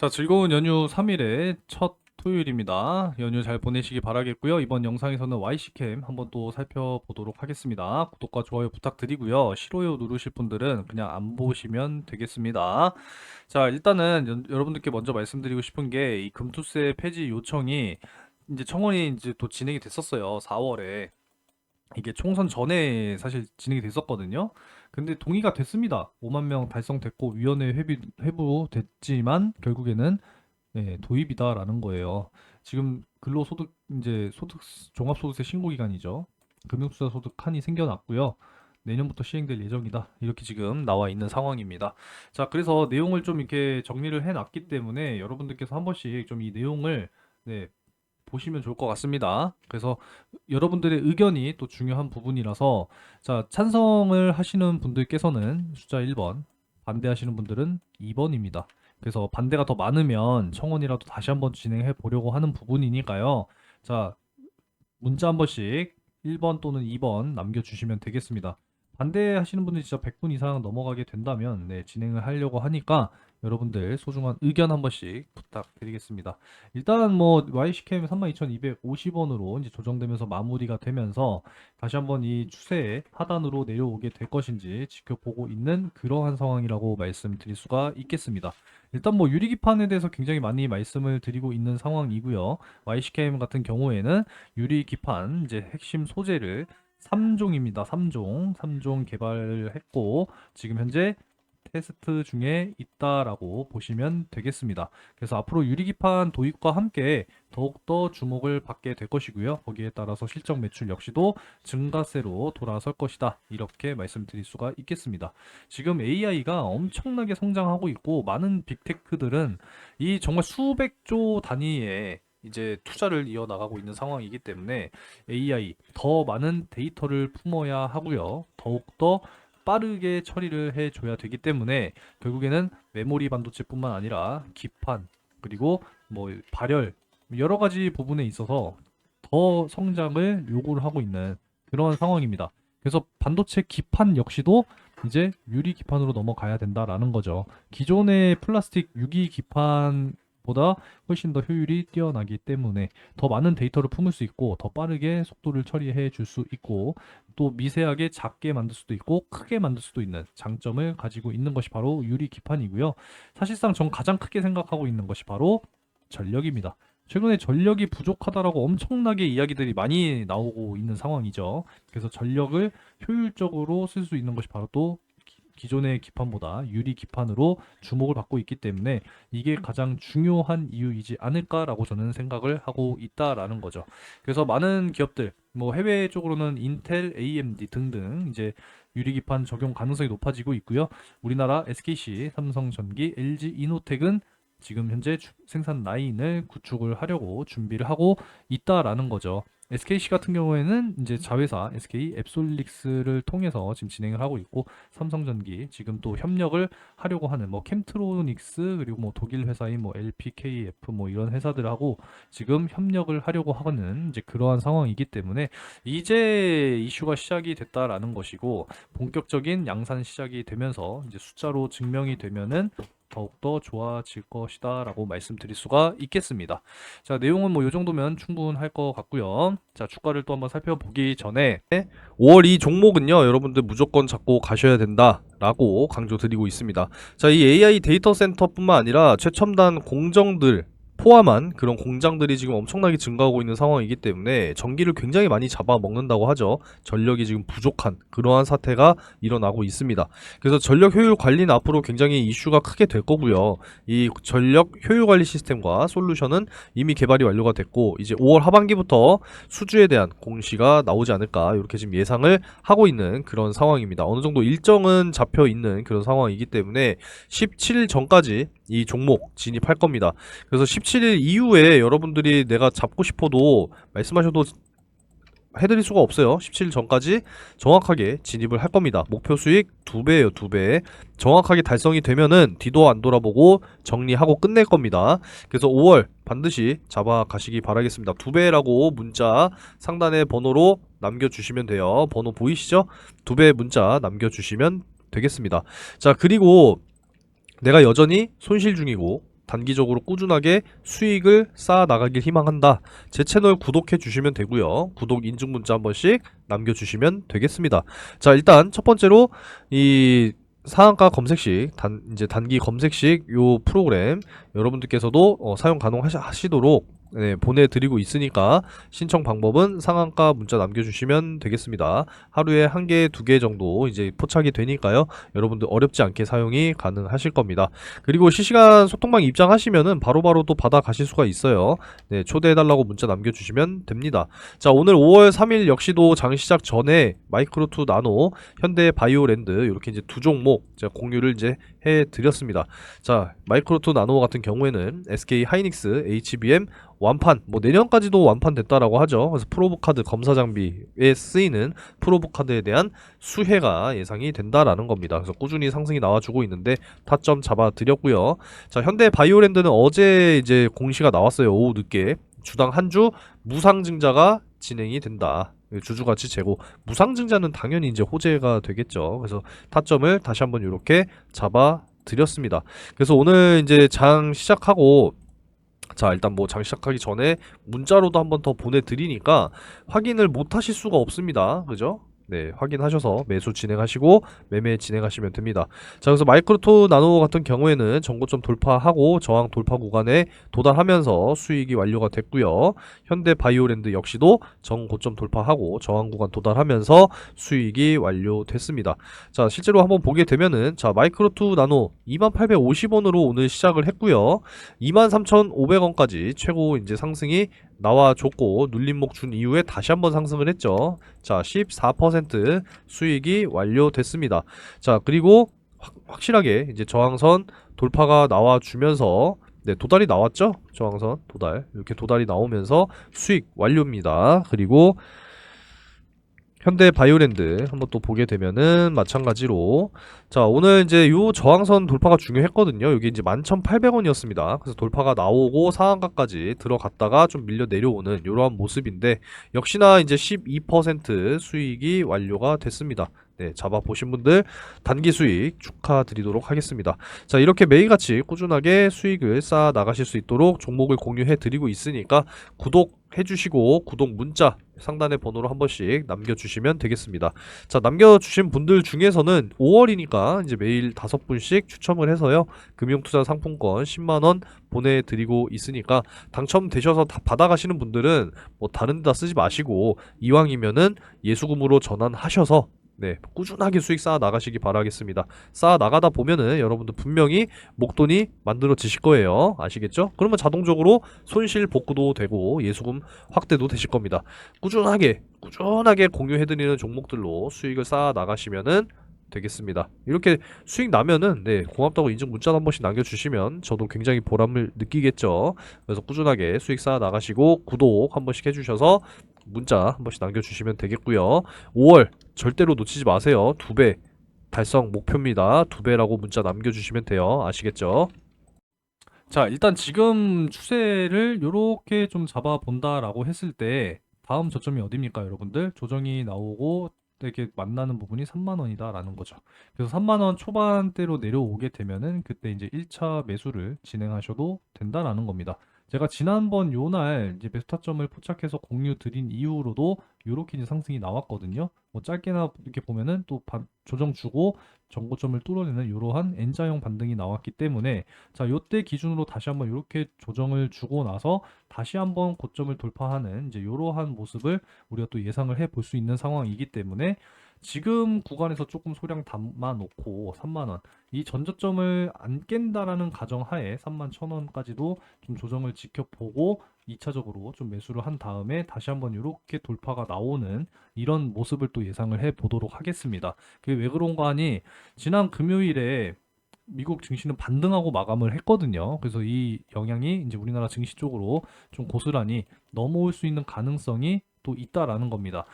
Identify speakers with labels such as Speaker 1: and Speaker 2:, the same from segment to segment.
Speaker 1: 자, 즐거운 연휴 3일의 첫 토요일입니다. 연휴 잘 보내시기 바라겠고요. 이번 영상에서는 YC캠 한번 또 살펴보도록 하겠습니다. 구독과 좋아요 부탁드리고요. 싫어요 누르실 분들은 그냥 안 보시면 되겠습니다. 자, 일단은 연- 여러분들께 먼저 말씀드리고 싶은 게 이 금투세 폐지 요청이 이제 청원이 이제 또 진행이 됐었어요. 4월에. 이게 총선 전에 사실 진행이 됐었거든요. 근데 동의가 됐습니다. 5만 명 달성됐고 위원회 회비, 회부됐지만 결국에는 예, 도입이다라는 거예요. 지금 근로소득 이제 소득 종합소득세 신고 기간이죠. 금융투자 소득 칸이 생겨났고요. 내년부터 시행될 예정이다. 이렇게 지금 나와 있는 상황입니다. 자, 그래서 내용을 좀 이렇게 정리를 해놨기 때문에 여러분들께서 한 번씩 좀 이 내용을 네, 보시면 좋을 것 같습니다. 그래서 여러분들의 의견이 또 중요한 부분이라서 자, 찬성을 하시는 분들께서는 숫자 1번, 반대하시는 분들은 2번입니다. 그래서 반대가 더 많으면 청원이라도 다시 한번 진행해 보려고 하는 부분이니까요. 자, 문자 한 번씩 1번 또는 2번 남겨주시면 되겠습니다. 반대하시는 분들이 진짜 100분 이상 넘어가게 된다면 네, 진행을 하려고 하니까 여러분들 소중한 의견 한 번씩 부탁드리겠습니다. 일단 뭐 YCKM 32,250원으로 이제 조정되면서 마무리가 되면서 다시 한번 이 추세의 하단으로 내려오게 될 것인지 지켜보고 있는 그러한 상황이라고 말씀드릴 수가 있겠습니다. 일단 뭐 유리기판에 대해서 굉장히 많이 말씀을 드리고 있는 상황이고요. YCKM 같은 경우에는 유리기판 이제 핵심 소재를 3종입니다. 3종. 3종 개발을 했고 지금 현재 테스트 중에 있다라고 보시면 되겠습니다. 그래서 앞으로 유리기판 도입과 함께 더욱더 주목을 받게 될 것이고요. 거기에 따라서 실적 매출 역시도 증가세로 돌아설 것이다. 이렇게 말씀드릴 수가 있겠습니다. 지금 AI가 엄청나게 성장하고 있고 많은 빅테크들은 이 정말 수백조 단위의 이제 투자를 이어나가고 있는 상황이기 때문에 AI 더 많은 데이터를 품어야 하고요. 더욱더 빠르게 처리를 해줘야 되기 때문에 결국에는 메모리 반도체뿐만 아니라 기판 그리고 뭐 발열 여러 가지 부분에 있어서 더 성장을 요구를 하고 있는 그런 상황입니다. 그래서 반도체 기판 역시도 이제 유리 기판으로 넘어가야 된다라는 거죠. 기존의 플라스틱 유기 기판 보다 훨씬 더 효율이 뛰어나기 때문에 더 많은 데이터를 품을 수 있고 더 빠르게 속도를 처리해 줄 수 있고 또 미세하게 작게 만들 수도 있고 크게 만들 수도 있는 장점을 가지고 있는 것이 바로 유리 기판이고요. 사실상 전 가장 크게 생각하고 있는 것이 바로 전력입니다. 최근에 전력이 부족하다라고 엄청나게 이야기들이 많이 나오고 있는 상황이죠. 그래서 전력을 효율적으로 쓸 수 있는 것이 바로 또 기- 기존의 기판보다 유리 기판으로 주목을 받고 있기 때문에 이게 가장 중요한 이유이지 않을까라고 저는 생각을 하고 있다라는 거죠. 그래서 많은 기업들, 뭐 해외 쪽으로는 인텔, AMD 등등 이제 유리 기판 적용 가능성이 높아지고 있고요. 우리나라 SKC, 삼성전기, LG 이노텍은 지금 현재 주- 생산 라인을 구축을 하려고 준비를 하고 있다라는 거죠. SKC 같은 경우에는 이제 자회사 SK 앱솔릭스를 통해서 지금 진행을 하고 있고 삼성전기 지금 또 협력을 하려고 하는 뭐 캠트로닉스 그리고 뭐 독일 회사인 뭐 LPKF 뭐 이런 회사들하고 지금 협력을 하려고 하는 이제 그러한 상황이기 때문에 이제 이슈가 시작이 됐다라는 것이고 본격적인 양산 시작이 되면서 이제 숫자로 증명이 되면은 더욱더 좋아질 것이다 라고 말씀드릴 수가 있겠습니다. 자, 내용은 뭐요 정도면 충분할 것 같고요. 자, 주가를 또 한번 살펴보기 전에 5월 이 종목은요, 여러분들 무조건 잡고 가셔야 된다 라고 강조드리고 있습니다. 자, 이 AI 데이터 센터뿐만 아니라 최첨단 공정들 포함한 그런 공장들이 지금 엄청나게 증가하고 있는 상황이기 때문에 전기를 굉장히 많이 잡아먹는다고 하죠. 전력이 지금 부족한 그러한 사태가 일어나고 있습니다. 그래서 전력 효율 관리는 앞으로 굉장히 이슈가 크게 될 거고요. 이 전력 효율 관리 시스템과 솔루션은 이미 개발이 완료가 됐고 이제 5월 하반기부터 수주에 대한 공시가 나오지 않을까 이렇게 지금 예상을 하고 있는 그런 상황입니다. 어느 정도 일정은 잡혀 있는 그런 상황이기 때문에 17일 전까지 이 종목 진입할 겁니다. 그래서 17일 이후에 여러분들이 내가 잡고 싶어도 말씀하셔도 해드릴 수가 없어요. 17일 전까지 정확하게 진입을 할 겁니다. 목표 수익 2배예요, 2배. 정확하게 달성이 되면은 뒤도 안 돌아보고 정리하고 끝낼 겁니다. 그래서 5월 반드시 잡아 가시기 바라겠습니다. 2배라고 문자 상단에 번호로 남겨주시면 돼요. 번호 보이시죠? 2배 문자 남겨주시면 되겠습니다. 자, 그리고 내가 여전히 손실 중이고
Speaker 2: 단기적으로 꾸준하게 수익을 쌓아 나가길 희망한다. 제 채널 구독해 주시면 되고요. 구독 인증 문자 한 번씩 남겨 주시면 되겠습니다. 자, 일단 첫 번째로 이 상한가 검색식 단 이제 단기 검색식 요 프로그램 여러분들께서도 어, 사용 가능하시도록 네, 보내드리고 있으니까 신청 방법은 상한가 문자 남겨주시면 되겠습니다. 하루에 한 개, 두 개 정도 이제 포착이 되니까요. 여러분들 어렵지 않게 사용이 가능하실 겁니다. 그리고 실시간 소통방 입장하시면은 바로바로 또 받아 가실 수가 있어요. 네, 초대해달라고 문자 남겨주시면 됩니다. 자, 오늘 5월 3일 역시도 장 시작 전에 마이크로2 나노, 현대 바이오랜드 이렇게 이제 두 종목 공유를 이제 해드렸습니다. 자, 마이크로2 나노 같은 경우에는 SK 하이닉스, HBM 완판, 뭐 내년까지도 완판됐다라고 하죠. 그래서 프로브 카드 검사 장비에 쓰이는 프로브 카드에 대한 수혜가 예상이 된다라는 겁니다. 그래서 꾸준히 상승이 나와주고 있는데 타점 잡아드렸고요. 자, 현대 바이오랜드는 어제 이제 공시가 나왔어요. 오후 늦게 주당 한 주 무상증자가 진행이 된다. 주주가치 재고 무상증자는 당연히 이제 호재가 되겠죠. 그래서 타점을 다시 한번 이렇게 잡아 드렸습니다. 그래서 오늘 이제 장 시작하고 자 일단 뭐 장 시작하기 전에 문자로도 한번 더 보내드리니까 확인을 못 하실 수가 없습니다. 그죠? 네, 확인하셔서 매수 진행하시고 매매 진행하시면 됩니다. 자, 그래서 마이크로토 나노 같은 경우에는 전고점 돌파하고 저항 돌파 구간에 도달하면서 수익이 완료가 됐고요. 현대 바이오랜드 역시도 정고점 돌파하고 저항 구간 도달하면서 수익이 완료됐습니다. 자, 실제로 한번 보게 되면은 자, 마이크로투 나노 2850원으로 오늘 시작을 했고요. 23,500원까지 최고 이제 상승이 나와줬고 눌림목 준 이후에 다시 한번 상승을 했죠. 자, 14% 수익이 완료됐습니다. 자, 그리고 확, 확실하게 이제 저항선 돌파가 나와주면서 네, 도달이 나왔죠? 저항선 도달. 이렇게 도달이 나오면서 수익 완료입니다. 그리고 현대 바이오랜드 한번 또 보게 되면은 마찬가지로. 자 오늘 이제 요 저항선 돌파가 중요했거든요. 여기 이제 11,800원이었습니다. 그래서 돌파가 나오고 상한가까지 들어갔다가 좀 밀려 내려오는 이러한 모습인데 역시나 이제 12% 수익이 완료가 됐습니다 네, 잡아보신 분들 단기 수익 축하드리도록 하겠습니다. 자, 이렇게 매일같이 꾸준하게 수익을 쌓아 나가실 수 있도록 종목을 공유해 드리고 있으니까 구독 해주시고 구독 문자 상단의 번호로 한 번씩 남겨주시면 되겠습니다. 자, 남겨주신 분들 중에서는 5월이니까 이제 매일 다섯 분씩 추첨을 해서요. 금융투자 상품권 10만원 보내드리고 있으니까 당첨되셔서 다 받아가시는 분들은 뭐 다른 데다 쓰지 마시고 이왕이면은 예수금으로 전환하셔서 네, 꾸준하게 수익 쌓아 나가시기 바라겠습니다. 쌓아 나가다 보면은 여러분들 분명히 목돈이 만들어지실 거예요. 아시겠죠? 그러면 자동적으로 손실 복구도 되고 예수금 확대도 되실 겁니다. 꾸준하게 꾸준하게 공유해드리는 종목들로 수익을 쌓아 나가시면은 되겠습니다. 이렇게 수익 나면은 네 고맙다고 인증 문자 한 번씩 남겨주시면 저도 굉장히 보람을 느끼겠죠. 그래서 꾸준하게 수익 쌓아 나가시고 구독 한 번씩 해주셔서 문자 한 번씩 남겨주시면 되겠고요. 5월 절대로 놓치지 마세요. 두 배 달성 목표입니다. 두 배라고 문자 남겨주시면 돼요. 아시겠죠?
Speaker 1: 자, 일단 지금 추세를 요렇게 좀 잡아본다라고 했을 때 다음 저점이 어딥니까, 여러분들? 조정이 나오고 이렇게 만나는 부분이 3만 원이다라는 거죠. 그래서 3만 원 초반대로 내려오게 되면은 그때 이제 1차 매수를 진행하셔도 된다라는 겁니다. 제가 지난번 요날 이제 베스타점을 포착해서 공유 드린 이후로도 요렇게 상승이 나왔거든요. 뭐 짧게나 이렇게 보면은 또 반- 조정 주고 정고점을 뚫어내는 이러한 N자형 반등이 나왔기 때문에 자 요때 기준으로 다시 한번 이렇게 조정을 주고 나서 다시 한번 고점을 돌파하는 이제 이러한 모습을 우리가 또 예상을 해 볼 수 있는 상황이기 때문에 지금 구간에서 조금 소량 담아 놓고 3만 원 이 전저점을 안 깬다라는 가정하에 3만 1천 원까지도 좀 조정을 지켜보고 2차적으로 좀 매수를 한 다음에 다시 한번 이렇게 돌파가 나오는 이런 모습을 또 예상을 해 보도록 하겠습니다. 그게 왜 그런가 하니 지난 금요일에 미국 증시는 반등하고 마감을 했거든요. 그래서 이 영향이 이제 우리나라 증시 쪽으로 좀 고스란히 넘어올 수 있는 가능성이 또 있다라는 겁니다.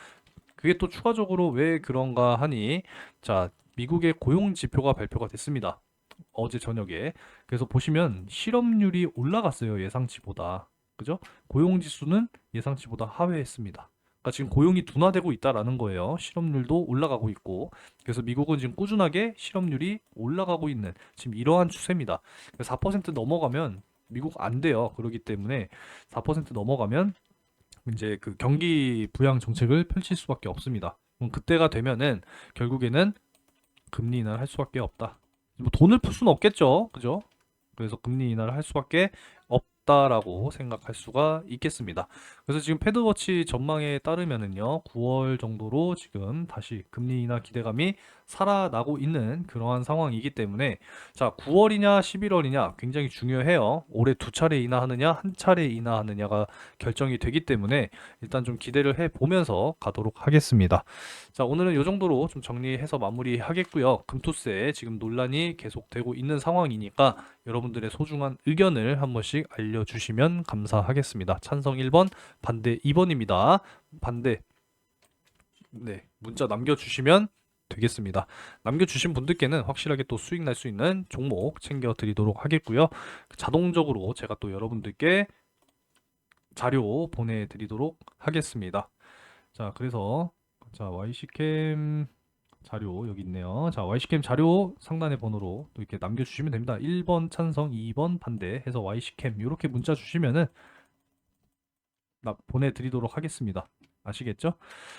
Speaker 1: 그게 또 추가적으로 왜 그런가 하니 자 미국의 고용 지표가 발표가 됐습니다. 어제 저녁에 그래서 보시면 실업률이 올라갔어요 예상치보다 그죠? 고용 지수는 예상치보다 하회했습니다. 그러니까 지금 고용이 둔화되고 있다라는 거예요. 실업률도 올라가고 있고. 그래서 미국은 지금 꾸준하게 실업률이 올라가고 있는 지금 이러한 추세입니다. 4% 넘어가면 미국 안 돼요. 그렇기 때문에 4% 넘어가면 이제 그 경기 부양 정책을 펼칠 수밖에 없습니다. 그때가 되면은 결국에는 금리 인하를 할 수밖에 없다. 뭐 돈을 풀 수는 없겠죠. 그죠? 그래서 금리 인하를 할 수밖에 없 다라고 생각할 수가 있겠습니다. 그래서 지금 패드워치 전망에 따르면은요, 9월 정도로 지금 다시 금리 인하 기대감이 살아나고 있는 그러한 상황이기 때문에 자, 9월이냐 11월이냐 굉장히 중요해요. 올해 두 차례 인하하느냐 한 차례 인하하느냐가 결정이 되기 때문에 일단 좀 기대를 해 보면서 가도록 하겠습니다. 자, 오늘은 이 정도로 좀 정리해서 마무리하겠고요. 금투세 지금 논란이 계속되고 있는 상황이니까 여러분들의 소중한 의견을 한 번씩 알려주시면 감사하겠습니다. 찬성 1번, 반대 2번입니다. 반대, 네, 문자 남겨주시면 되겠습니다. 남겨주신 분들께는 확실하게 또 수익 날 수 있는 종목 챙겨드리도록 하겠고요. 자동적으로 제가 또 여러분들께 자료 보내드리도록 하겠습니다. 자, 그래서 자, YC캠 자료 여기 있네요. 자, YC캠 자료 상단의 번호로 또 이렇게 남겨주시면 됩니다. 1번 찬성, 2번 반대 해서 YC캠 이렇게 문자 주시면은 나 보내드리도록 하겠습니다. 아시겠죠?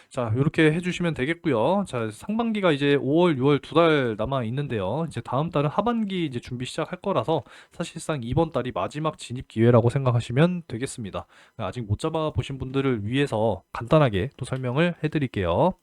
Speaker 1: 자, 이렇게 해주시면 되겠고요. 자, 상반기가 이제 5월, 6월 두 달 남아 있는데요. 이제 다음 달은 하반기 이제 준비 시작할 거라서 사실상 이번 달이 마지막 진입 기회라고 생각하시면 되겠습니다. 아직 못 잡아 보신 분들을 위해서 간단하게 또 설명을 해드릴게요.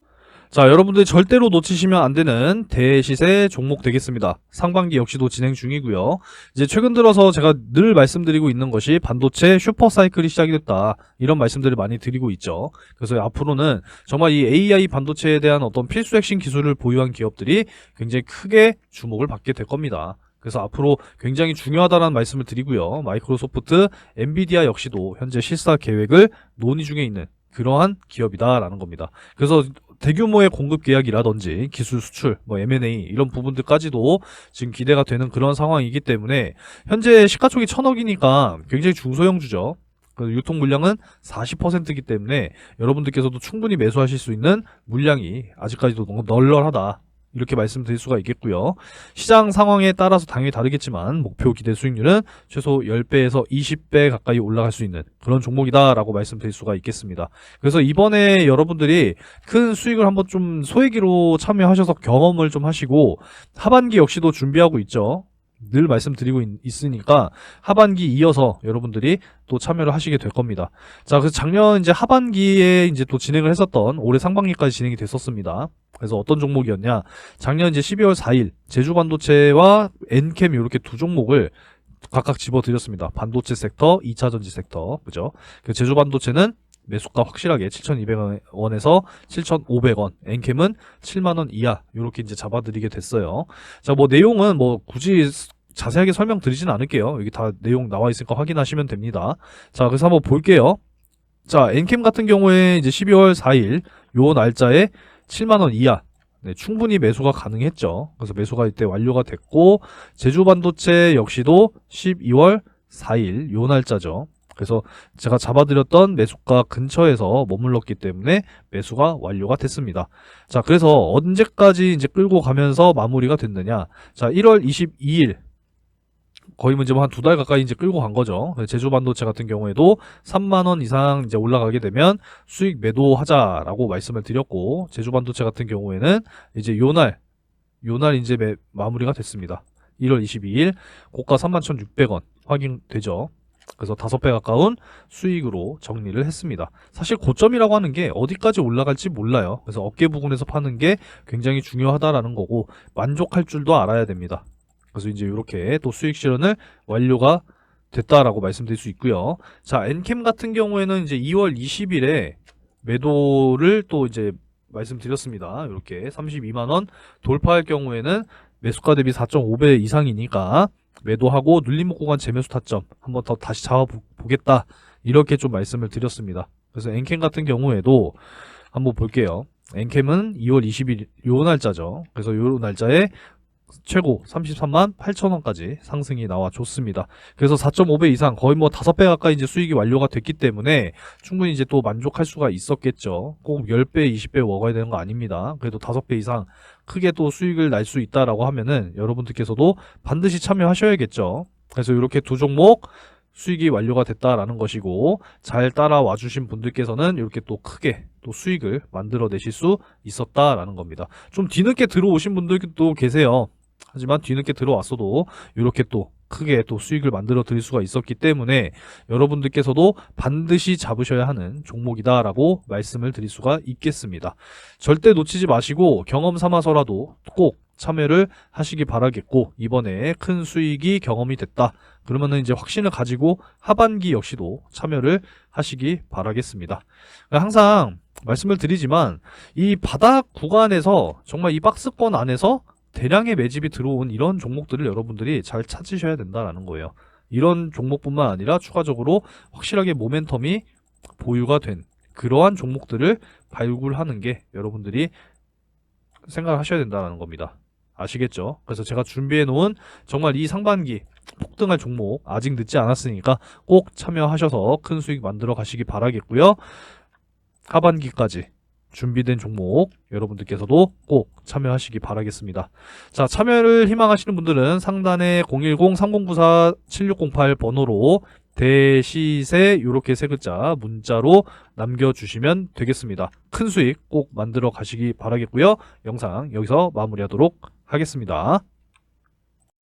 Speaker 2: 자, 여러분들 절대로 놓치시면 안 되는 대시세 종목 되겠습니다. 상반기 역시도 진행 중이고요. 이제 최근 들어서 제가 늘 말씀드리고 있는 것이 반도체 슈퍼 사이클이 시작이 됐다. 이런 말씀들을 많이 드리고 있죠. 그래서 앞으로는 정말 이 AI 반도체에 대한 어떤 필수 핵심 기술을 보유한 기업들이 굉장히 크게 주목을 받게 될 겁니다. 그래서 앞으로 굉장히 중요하다는 말씀을 드리고요. 마이크로소프트, 엔비디아 역시도 현재 실사 계획을 논의 중에 있는 그러한 기업이다라는 겁니다. 그래서 대규모의 공급 계약이라든지 기술 수출, 뭐 M&A 이런 부분들까지도 지금 기대가 되는 그런 상황이기 때문에 현재 시가총이 천억이니까 굉장히 중소형주죠. 그 유통 물량은 40%이기 때문에 여러분들께서도 충분히 매수하실 수 있는 물량이 아직까지도 널널하다. 이렇게 말씀드릴 수가 있겠고요. 시장 상황에 따라서 당연히 다르겠지만 목표 기대 수익률은 최소 10배에서 20배 가까이 올라갈 수 있는 그런 종목이다라고 말씀드릴 수가 있겠습니다. 그래서 이번에 여러분들이 큰 수익을 한번 좀 소액으로 참여하셔서 경험을 좀 하시고 하반기 역시도 준비하고 있죠. 늘 말씀드리고 있, 으니까 하반기 이어서 여러분들이 또 참여를 하시게 될 겁니다. 자, 그래서 작년 이제 하반기에 이제 또 진행을 했었던 올해 상반기까지 진행이 됐었습니다. 그래서 어떤 종목이었냐? 작년 이제 12월 4일 제주 반도체와 엔캠 이렇게 두 종목을 각각 집어드렸습니다. 반도체 섹터, 2차 전지 섹터, 그죠? 그 제주 반도체는 매수가 확실하게 7,200원에서 7,500원, 엔캠은 7만원 이하, 요렇게 이제 잡아드리게 됐어요. 자, 뭐 내용은 뭐 굳이 자세하게 설명드리진 않을게요. 여기 다 내용 나와 있으니까 확인하시면 됩니다. 자, 그래서 한번 볼게요. 자, 엔캠 같은 경우에 이제 12월 4일 요 날짜에 7만원 이하, 네, 충분히 매수가 가능했죠. 그래서 매수가 이때 완료가 됐고, 제주 반도체 역시도 12월 4일 요 날짜죠. 그래서 제가 잡아드렸던 매수가 근처에서 머물렀기 때문에 매수가 완료가 됐습니다. 자, 그래서 언제까지 이제 끌고 가면서 마무리가 됐느냐. 자, 1월 22일. 거의 뭐 이제 한두 달 가까이 이제 끌고 간 거죠. 제주 반도체 같은 경우에도 3만 원 이상 이제 올라가게 되면 수익 매도하자라고 말씀을 드렸고, 제주 반도체 같은 경우에는 이제 요날, 요날 이제 매, 마무리가 됐습니다. 1월 22일, 고가 31,600원 확인되죠. 그래서 다섯 배 가까운 수익으로 정리를 했습니다. 사실 고점이라고 하는 게 어디까지 올라갈지 몰라요. 그래서 어깨 부분에서 파는 게 굉장히 중요하다라는 거고 만족할 줄도 알아야 됩니다. 그래서 이제 이렇게 또 수익 실현을 완료가 됐다라고 말씀드릴 수 있고요. 자, 엔캠 같은 경우에는 이제 2월 20일에 매도를 또 이제 말씀드렸습니다. 이렇게 32만 원 돌파할 경우에는 매수가 대비 4.5배 이상이니까 매도하고 눌림목 구간 재매수 타점 한번 더 다시 잡아보겠다 이렇게 좀 말씀을 드렸습니다. 그래서 엔캠 같은 경우에도 한번 볼게요. 엔캠은 2월 20일 요 날짜죠. 그래서 요 날짜에 최고 33만 8천 원까지 상승이 나와 줬습니다. 그래서 4.5배 이상 거의 뭐 5배 가까이 이제 수익이 완료가 됐기 때문에 충분히 이제 또 만족할 수가 있었겠죠. 꼭 10배, 20배 먹어야 되는 거 아닙니다. 그래도 5배 이상 크게 또 수익을 날 수 있다라고 하면은 여러분들께서도 반드시 참여하셔야겠죠. 그래서 이렇게 두 종목 수익이 완료가 됐다라는 것이고 잘 따라와 주신 분들께서는 이렇게 또 크게 또 수익을 만들어 내실 수 있었다라는 겁니다. 좀 뒤늦게 들어오신 분들도 계세요. 하지만 뒤늦게 들어왔어도 이렇게 또 크게 또 수익을 만들어 드릴 수가 있었기 때문에 여러분들께서도 반드시 잡으셔야 하는 종목이다라고 말씀을 드릴 수가 있겠습니다. 절대 놓치지 마시고 경험 삼아서라도 꼭 참여를 하시기 바라겠고 이번에 큰 수익이 경험이 됐다. 그러면은 이제 확신을 가지고 하반기 역시도 참여를 하시기 바라겠습니다. 항상 말씀을 드리지만 이 바닥 구간에서 정말 이 박스권 안에서 대량의 매집이 들어온 이런 종목들을 여러분들이 잘 찾으셔야 된다라는 거예요. 이런 종목뿐만 아니라 추가적으로 확실하게 모멘텀이 보유가 된 그러한 종목들을 발굴하는 게 여러분들이 생각하셔야 된다는 겁니다. 아시겠죠? 그래서 제가 준비해 놓은 정말 이 상반기 폭등할 종목 아직 늦지 않았으니까 꼭 참여하셔서 큰 수익 만들어 가시기 바라겠고요. 하반기까지 준비된 종목 여러분들께서도 꼭 참여하시기 바라겠습니다. 자, 참여를 희망하시는 분들은 상단에 010-3094-7608 번호로 대시세 요렇게 세 글자 문자로 남겨주시면 되겠습니다. 큰 수익 꼭 만들어 가시기 바라겠고요. 영상 여기서 마무리하도록 하겠습니다.